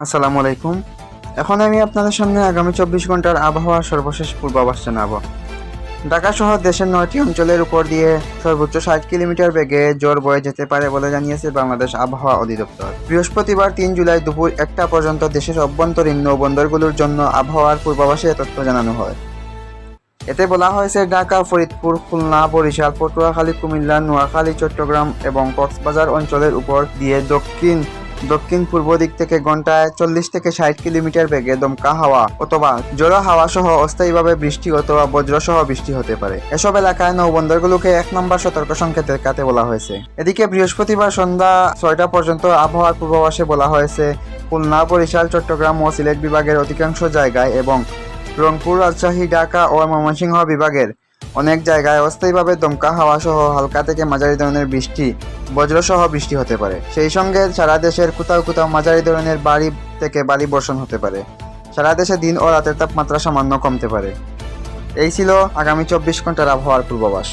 আসসালামু আলাইকুম। এখন আমি আপনাদের সামনে আগামী চব্বিশ ঘণ্টার আবহাওয়ার সর্বশেষ পূর্বাভাস জানাব। ঢাকা সহ দেশের নয়টি অঞ্চলের উপর দিয়ে সর্বোচ্চ ষাট কিলোমিটার বেগে জ্বর বয়ে যেতে পারে বলে জানিয়েছে বাংলাদেশ আবহাওয়া অধিদপ্তর। বৃহস্পতিবার তিন জুলাই দুপুর একটা পর্যন্ত দেশের অভ্যন্তরীণ নৌবন্দরগুলোর জন্য আবহাওয়ার পূর্বাভাসে তথ্য জানানো হয়। এতে বলা হয়েছে, ঢাকা, ফরিদপুর, খুলনা, বরিশাল, পটুয়াখালী, কুমিল্লা, নোয়াখালী, চট্টগ্রাম এবং কক্সবাজার অঞ্চলের উপর দিয়ে দক্ষিণ দক্ষিণ পূর্ব দিক থেকে ঘন্টায় চল্লিশ থেকে ষাট কিলোমিটার বেগে দমকা হাওয়া অথবা জোড়া হাওয়া সহ অস্থায়ীভাবে বৃষ্টি অথবা বজ্রসহ বৃষ্টি হতে পারে। এসব এলাকায় নৌবন্দরগুলোকে এক নম্বর সতর্ক সংকেত কাতে বলা হয়েছে। এদিকে বৃহস্পতিবার সন্ধ্যা ছয়টা পর্যন্ত আবহাওয়ার পূর্বাভাসে বলা হয়েছে, খুলনা, বরিশাল, চট্টগ্রাম ও সিলেট বিভাগের অধিকাংশ জায়গায় এবং রংপুর, রাজশাহী, ঢাকা ও ময়মনসিংহ বিভাগের অনেক জায়গায় অস্থায়ীভাবে দমকা হাওয়া সহ হালকা থেকে মাঝারি ধরনের বৃষ্টি, বজ্রসহ বৃষ্টি হতে পারে। সেই সঙ্গে সারা দেশের কোথাও কোথাও মাঝারি ধরনের বাড়ি থেকে বালি বর্ষণ হতে পারে। সারা দেশে দিন ও রাতের তাপমাত্রা সামান্য কমতে পারে। এই ছিল আগামী চব্বিশ ঘণ্টার আবহাওয়ার পূর্বাভাস।